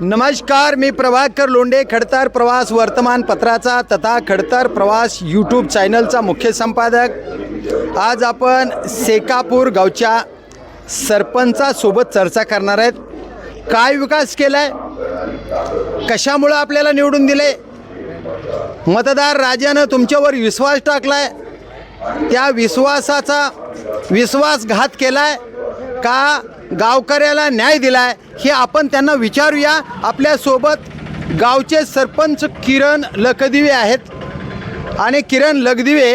नमस्कार मी प्रभाकर लोंढे खडतर प्रवास वर्तमानपत्राचा तथा खडतर प्रवास यूट्यूब चॅनलचा मुख्य संपादक. आज आपण सेकापूर गावच्या सरपंचासोबत चर्चा करणार आहेत. काय विकास केला आहे कशामुळं आपल्याला निवडून दिले मतदार राजानं तुमच्यावर विश्वास टाकला आहे त्या विश्वासाचा विश्वासघात केला आहे का गावकऱ्याला न्याय दिलाय हे आपण त्यांना विचारूया. आपल्यासोबत गावचे सरपंच किरण लखदिवे आहेत. आणि किरण लखदिवे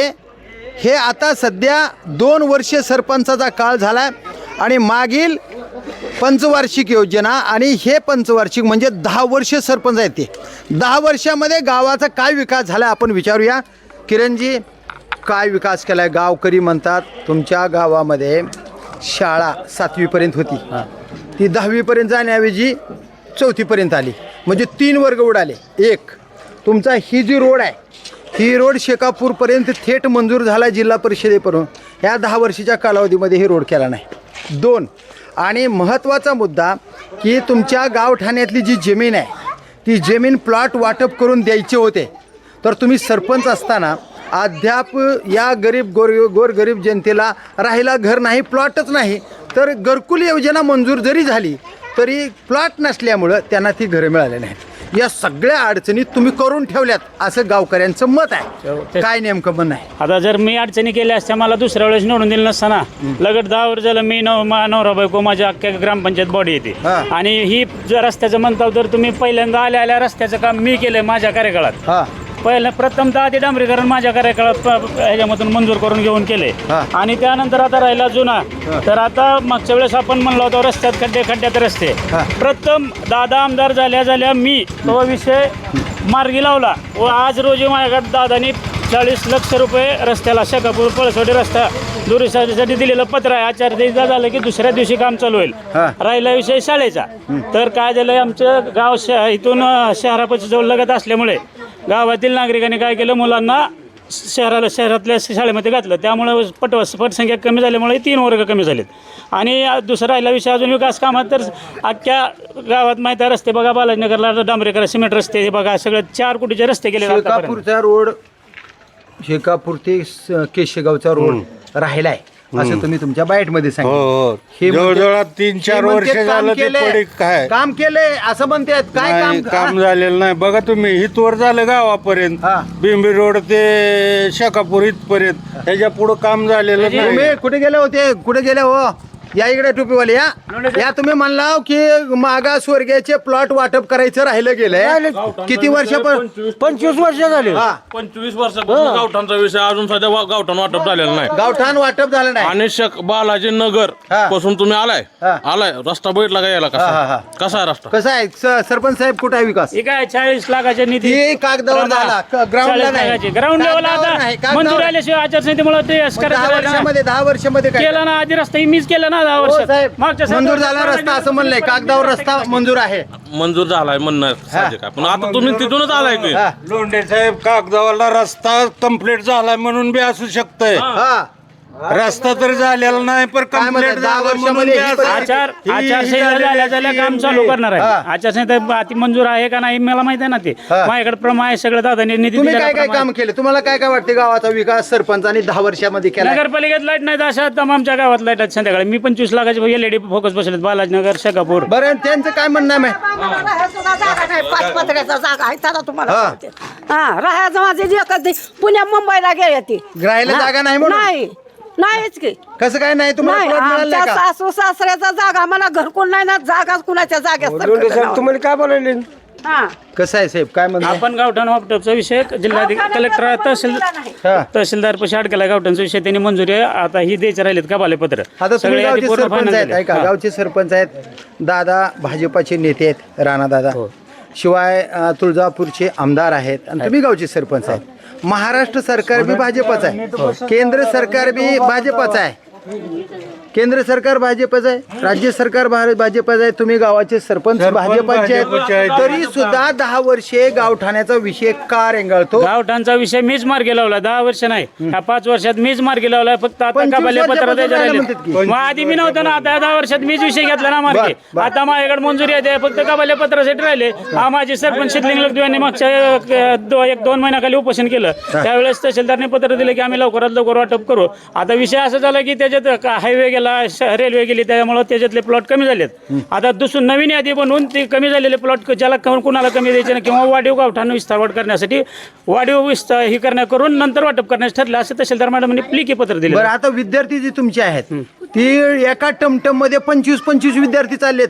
हे आता सध्या दोन वर्षे सरपंचाचा काळ झाला आहे आणि मागील पंचवार्षिक योजना आणि हे पंचवार्षिक म्हणजे दहा वर्ष सरपंच आहेत ते. दहा वर्षामध्ये गावाचा काय विकास झाला आपण विचारूया. किरणजी काय विकास केला आहे गावकरी म्हणतात तुमच्या गावामध्ये शाळा सातवीपर्यंत होती. ती दहावीपर्यंत जाण्याऐवजी चौथीपर्यंत आली. म्हणजे तीन वर्ग उडाले. एक तुमचा ही जी रोड आहे ही रोड शेकापूरपर्यंत थेट मंजूर झाला जिल्हा परिषदेपर्यंत. ह्या दहा वर्षाच्या कालावधीमध्ये ही रोड केला नाही. दोन आणि महत्त्वाचा मुद्दा की तुमच्या गावठाण्यातली जी जमीन आहे ती जमीन प्लॉट वाटप करून द्यायचे होते. तर तुम्ही सरपंच असताना अद्याप या गरीब गोर गोरगरीब जनतेला राहायला घर नाही प्लॉटच नाही. तर घरकुल योजना मंजूर जरी झाली तरी प्लॉट नसल्यामुळं त्यांना ती घरं मिळाली नाहीत. या सगळ्या अडचणी तुम्ही करून ठेवल्यात असं गावकऱ्यांचं मत आहे. काय नेमकं म्हणणं आहे? आता जर मी अडचणी केल्या असत्या मला दुसऱ्या वेळेस निवडून दिलं नसताना लगट दहा वर्ष झालं मी नव मा- नवरा बायको माझ्या अख्ख्या ग्रामपंचायत बॉडी येते हा. आणि ही जर रस्त्याचं म्हणता तर तुम्ही पहिल्यांदा आल्या आल्या रस्त्याचं काम मी केलंय माझ्या कार्यकाळात. हां. पहिलं प्रथमतः आधी डांबरीकरण माझ्या कार्यकाळात प- ह्याच्यामधून मंजूर करून घेऊन केले. हा. आणि त्यानंतर आता राहिला जुना. तर आता मागच्या वेळेस आपण म्हणलो होतो रस्त्यात खड्डे खड्ड्यात रस्ते. हा. प्रथम दादा आमदार झाल्या झाल्या मी. तो विषय मार्गी लावला. व आज रोजी माझ्याकडे दादानी चाळीस लक्ष रुपये रस्त्याला शकापूर पळसोडी रस्ता दुरुस्तीसाठी दिलेलं पत्र आहे. आचारसंहिता झालं की दुसऱ्या दिवशी काम चालू होईल. हा. राहिला विषय शाळेचा. तर काय झालं आमचं गाव श इथून अ, शहरापाशी जवळ लगत असल्यामुळे गावातील नागरिकांनी काय केलं? मुलांना शहराला शहरातल्या शाळेमध्ये घातलं. त्यामुळे पट पटसंख्या कमी झाल्यामुळे तीन वर्ग कमी झालेत. आणि दुसरा राहिला विषय अजून विकास कामात तर अख्ख्या गावात माहिती आहे रस्ते बघा बालाजीनगरला डांबरेकर सिमेंट रस्ते हे बघा सगळे चार कोटीचे रस्ते केले आतापर्यंत. शेकापूरचा रोड शेकापूर ते स- केशेगावचा रोड राहिलाय. असं तुम्ही तुमच्या बाईटमध्ये हो सांगितलं हो हे जवळजवळ तीन चार वर्ष झालं ते केलंय. पडीक काय? काम केलंय असं म्हणतात. काय नाही, काम काम झालेलं नाही. बघा तुम्ही हितवर झालं गावापर्यंत. हा. बिंबी रोड ते शकापूर इथपर्यंत. त्याच्या पुढं काम झालेलं नाही. कुठे गेले होते? कुठे गेले हो? या इकडे टोपीवाले या. या तुम्ही म्हणला की मागास वर्गाचे प्लॉट वाटप करायचं राहिलं गेलंय. किती वर्षापर्यंत पंचवीस वर्ष झाले. हा. पंचवीस वर्षापासून गावठाणचा विषय अजून सध्या वा- गावठाण वाटप झालेला नाही. गावठाण वाटप झालं नाही. आणि शक बालाजी नगर हा. पासून तुम्ही आलाय? हा. आलाय. रस्ता बघितला का हा, हा, हा. कसा कसा आहे रस्ता? कसं आहे? स- सरपंच साहेब कुठे आहे विकास? हे काय चाळीस लाखाच्या निधी हे कागदावर झाला. क- ग्राउंडला नाही. ग्राउंड लेवल कागदावर आता नाही, कागदावर. मंजूर आल्याशिवाय आचारसंहितेमुळे ते मग दहा वर्षामध्ये दहा वर्षामध्ये काय केला ना आधी रस्ता ही मीच केला ना दहा हो, वर्षात? साहेब. मागच्या सात मंजूर वर्षात झाला रस्ता असं म्हणलंय कागदावर रस्ता मंजूर आहे. मंजूर झालाय म्हणणं साहजिक आहे. पण आता तुम्ही तिथूनच आलाय की हा. लोंढे साहेब कागदावाला रस्ता कंप्लीट झाला म्हणून बी असू शकतंय. हा. रस्ता तर झालेला नाही पण काय म्हणतात, दहा झाला म्हणून वर्षामध्ये ही आचार ही- ही आचारसंहिता झालेली झाल्या झाल्या काम चालू करणार आहे हा. आचारसंहिता अति मंजूर आहे का नाही मला माहिती आहे ना ते हा. माझ्याकडे प्रमाण आहे सगळं दादाने निधी तुम्ही काय काय काम केलं तुम्हाला काय काय वाटते गावाचा विकास सरपंचानी दहा वर्षामध्ये केला नगरपालिकेत लाइट नाही अशा आमच्या गावात लाइट आहेत संध्याकाळी मी पंचवीस लाखाचे एलईडी फोकस बसलेत बालाजीनगर शकापूर बरं आणि त्यांचं काय म्हणणं आहे माहिती? आम्हाला हे सुद्धा जागा नाही पाच पत्र्याचा जागा आहे त्याला तुम्हाला हा. सांगते. हा राहायचं माझी ती पुण्या मुंबईला गेली ती राहायला हा. जागा नाही म्हणून? नाही नाहीच की. कसं काय नाही? तुम्हाला नाही plot मिळाला आमच्या का? सासू सासऱ्याचा जागा मला घरकुल नाही ना जागा कुणाच्या जागेत साहेब तुम्हाला काय बोलायले हा. कसं आहे साहेब? काय म्हणणं आहे? आपण गावठाण वापटपचा विषय जिल्हाधिकारी कलेक्टर तहसील हा. तहसीलदार पशी अडकला गावठाणचा विषय त्यांनी मंजुरी आहे. आता ही द्यायचे राहिलेत का पत्र आता तुम्ही गावचे सरपंच आहेत ऐका हा. गावचे सरपंच आहेत दादा भाजपाचे नेते आहेत राणा दादा. हो. शिवाय अ, तुळजापूरचे आमदार आहेत आणि तुम्ही गावचे सरपंच आहेत. महाराष्ट्र सरकार बी भाजपच आहे. केंद्र सरकार बी भाजपच आहे. केंद्र सरकार भाजपच आहे राज्य सरकार भाजपच आहे तुम्ही गावाचे सरपंच भाजपचे आहेत. तरी सुद्धा दहा वर्षे गावठाण्याचा विषय का रेंगाळतो? गावठाणचा विषय मीच मार्गी लावला दहा वर्ष नाही. ह्या पाच वर्षात मीच मार्गी लावला फक्त आता द्यायचे राहिलं. मग आधी मी नव्हतं ना आता दहा वर्षात मीच विषय घेतला ना मार्गे. आता माझ्याकडे मंजुरी आहे फक्त कबाले पत्रासाठी राहिले. हा. माझे सरपंच शितलिंग यांनी मागच्या एक दो- एक दोन महिन्याखाली उपोषण केलं. त्यावेळेस तहसीलदारने पत्र दिलं की आम्ही लवकरात लवकर वाटप करू. आता विषय असं झाला की त्याच्यात हायवे गेला रेल्वे गेली त्यामुळे त्याच्यातले प्लॉट कमी झालेत. आता दुसरं नवीन यादी बनवून ते कमी झालेले प्लॉट ज्याला कुणाला कमी द्यायचे नाही किंवा वाढीव गावठाण विस्तार वाढ करण्यासाठी वाढीव विस्तार ही करण्या करून नंतर वाटप करण्यास ठरलं असं तहसीलदार मॅडमने प्लिकी पत्र दिले बरं आता विद्यार्थी जे तुमचे आहेत ती एका टमटममध्ये पंचवीस पंचवीस विद्यार्थी चाललेत.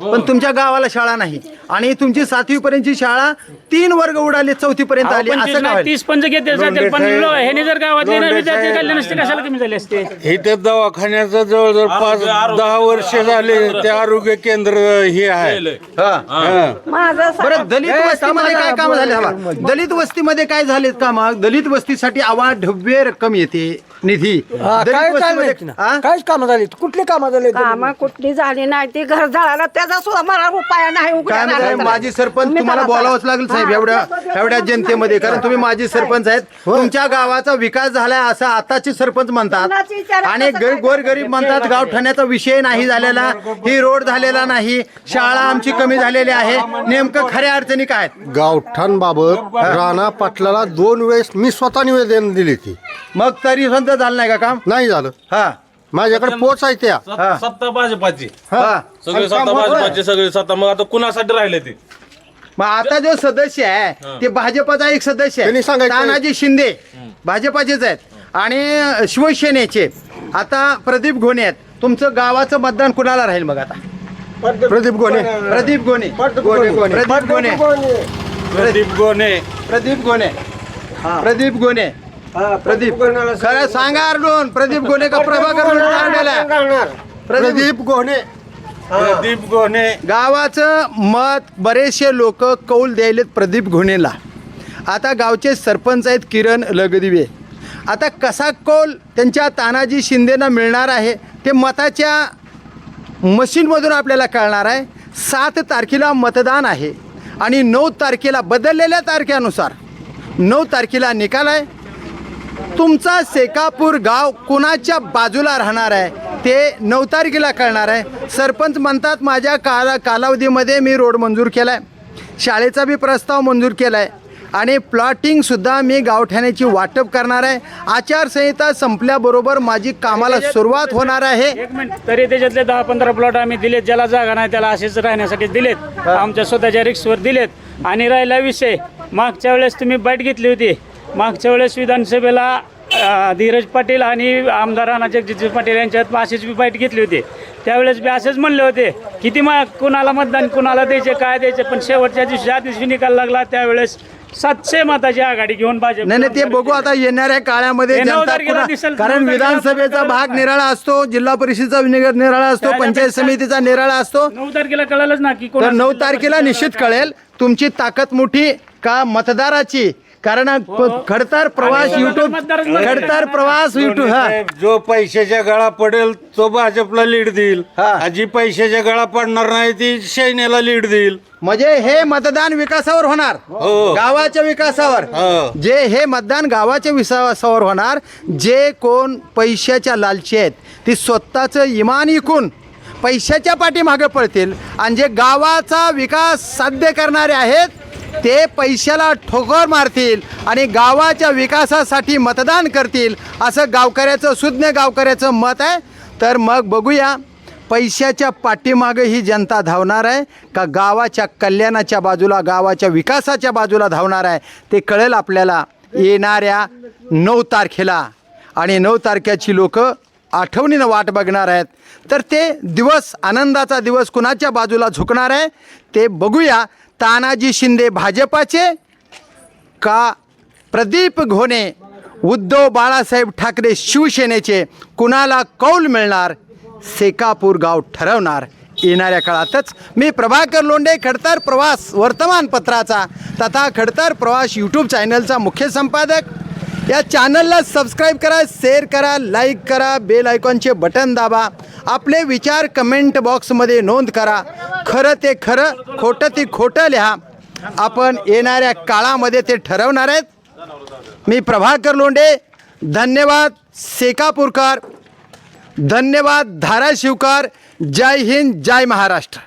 पण तुमच्या गावाला शाळा नाही. आणि तुमची सातवी पर्यंतची शाळा तीन वर्ग उडाले चौथी पर्यंत आली. असं काय? तीस पंच घेतले जातील पण साहेब- लो- ह्याने जर गावातले लोंढे विद्यार्थी साहेब- काढले नसते कशाला कमी झाले असते? इथे दवाखान्याचं जवळजवळ पाच दहा वर्ष झाले ते आरोग्य केंद्र हे आहे. हा. हा. माझं बरं दलित वस्तीमध्ये काय काम झाले? हवा दलित वस्तीमध्ये काय झालेत काम? दलित वस्तीसाठी अवाढव्य रक्कम येते. निधी. हा, दलित काय वस्तीमध्ये- हा? काहीच कामं झाली? कुठली कामं झाली काम कुठली झाली नाही. ती घर झाला त्याचा सुद्धा मला उपाय नाही. उघड्या काय. माजी सरपंच तुम्ही तुम्हाला. बोलावंच लागेल साहेब हा. एवढ्या एवढ्या जनतेमध्ये. कारण तुम्ही माजी सरपंच आहेत. तुमच्या गावाचा विकास झालाय असं आताचे सरपंच म्हणतात. आणि कसं काय गोर गरीब म्हणतात गाव ठाण्याचा विषय नाही झालेला ही. रोड झालेला नाही शाळा आमची कमी झालेली आहे. नेमकं खऱ्या अडचणी काय? आहेत? गावठाणबाबत राणा पाटलाला दोन वेळेस मी स्वतः निवेदन दिली ती. मग तरी सुद्धा झालं नाही का काम? नाही झालं. हा. माझ्याकडे पोच आहे. त्या सत्ता- सत्ता भाजपाची. हा. सगळे सत्ता भाजपाची सगळे सत्ता. मग आता कुणासाठी राहिले ते? मग आता जो सदस्य आहे ते भाजपाचा एक सदस्य आहे. सांगायचं- तानाजी शिंदे भाजपाचेच आहेत. आणि शिवसेनेचे. आता प्रदीप घोणे आहेत. तुमचं गावाचं मतदान कुणाला राहील मग आता? प्रदीप गोने प्रदीप घोणे. प्रदीप घोणे प्रदीप गोने प्रदीप घोणे. प्रदीप घोणे. प्रदीप खरं सांगा. अर्जुन. प्रदीप घोणे का प्रभाकर? प्रदीप प्रदीप गोने प्रदीप गोने गावाचं मत बरेचसे लोक कौल द्यायलेत प्रदीप घोणेला आता गावचे सरपंच आहेत किरण लगदिवे. आता कसा कौल त्यांच्या तानाजी शिंदेना मिळणार आहे ते मताच्या मशीनमधून आपल्याला कळणार आहे. सात तारखेला मतदान आहे आणि नऊ तारखेला बदललेल्या तारखेनुसार नऊ तारखेला निकाल आहे. तुमचा सेकापूर गाव कुणाच्या बाजूला राहणार आहे? ते नऊ तारखेला कळणार आहे. सरपंच म्हणतात माझ्या काला कालावधीमध्ये मी रोड मंजूर केला आहे शाळेचा बी प्रस्ताव मंजूर केला आहे आणि प्लॉटिंगसुद्धा मी गावठाण्याची वाटप करणार आहे. आचारसंहिता संपल्याबरोबर माझी कामाला सुरुवात होणार आहे. एक मिनिट. तरी त्याच्यातले दहा पंधरा प्लॉट आम्ही दिलेत. ज्याला जागा नाही त्याला असेच राहण्यासाठी दिलेत. आमच्या स्वतःच्या रिक्सवर दिलेत. आणि राहिला विषय. मागच्या वेळेस तुम्ही बाईट घेतली होती. मागच्या वेळेस विधानसभेला धीरज पाटील आणि आमदार राणा जगजित पाटील यांच्यात अशीच बी बाईट घेतली होती. त्यावेळेस बी असेच म्हणले होते किती मग कुणाला मतदान कुणाला द्यायचे काय द्यायचे पण शेवटच्या दिवशी ज्या दिवशी निकाल लागला त्यावेळेस सातशे मताची आघाडी घेऊन भाजप नाही नाही ते बघू आता येणाऱ्या काळामध्ये तारखेला पुन्हा- दिसेल. कारण विधानसभेचा भाग निराळा असतो जिल्हा परिषदेचा निरा- निराळा असतो पंचायत समितीचा निराळा असतो. नऊ तारखेला कळालंच ना की तर नऊ तारखेला निश्चित कळेल तुमची ताकद मोठी का मतदाराची? कारण प- खडतर प्रवास युट्यूब. खडतर प्रवास युट्यूब हा जो पैशाच्या गळा पडेल तो भाजपला लीड देईल हा. आणि जी पैशाच्या गळा पडणार नाही ती सैन्याला लीड देईल म्हणजे हे मतदान विकासावर होणार हो. गावाच्या विकासावर हो. जे हे मतदान गावाच्या विकासावर होणार जे कोण पैशाच्या लालची आहेत ती स्वतःचं इमान इकून पैशाच्या पाठीमागे पळतील आणि जे गावाचा विकास साध्य करणारे आहेत ते पैशाला ठोकर मारतील आणि गावाच्या विकासासाठी मतदान करतील असं गावकऱ्याचं सुज्ञ गावकऱ्याचं मत आहे. तर मग बघूया पैशाच्या पाठीमागे ही जनता धावणार आहे का गावाच्या कल्याणाच्या बाजूला गावाच्या विकासाच्या बाजूला धावणार आहे? ते कळेल आपल्याला येणाऱ्या नऊ तारखेला. आणि नऊ तारखेची लोक आठवणीनं वाट बघणार आहेत. तर ते दिवस आनंदाचा दिवस कुणाच्या बाजूला झुकणार आहे? ते बघूया. तानाजी शिंदे भाजपाचे का प्रदीप घोणे उद्धव बाळासाहेब ठाकरे शिवसेनेचे कुणाला कौल मिळणार सेकापूर गाव ठरवणार? येणाऱ्या काळातच मी प्रभाकर लोंडे खडतर प्रवास वर्तमानपत्राचा तथा खडतर प्रवास यूट्यूब चॅनलचा मुख्य संपादक. या चॅनलला सबस्क्राईब करा शेअर करा लाईक करा बेल आयकॉनचे बटन दाबा. आपले विचार कमेंट बॉक्समध्ये नोंद करा. खरं ते खरं खोटं ते खोटं लिहा. आपण येणाऱ्या काळामध्ये ते ठरवणार आहेत. मी प्रभाकर लोंढे धन्यवाद सेकापूरकर धन्यवाद धाराशिवकर जय हिंद जय महाराष्ट्र.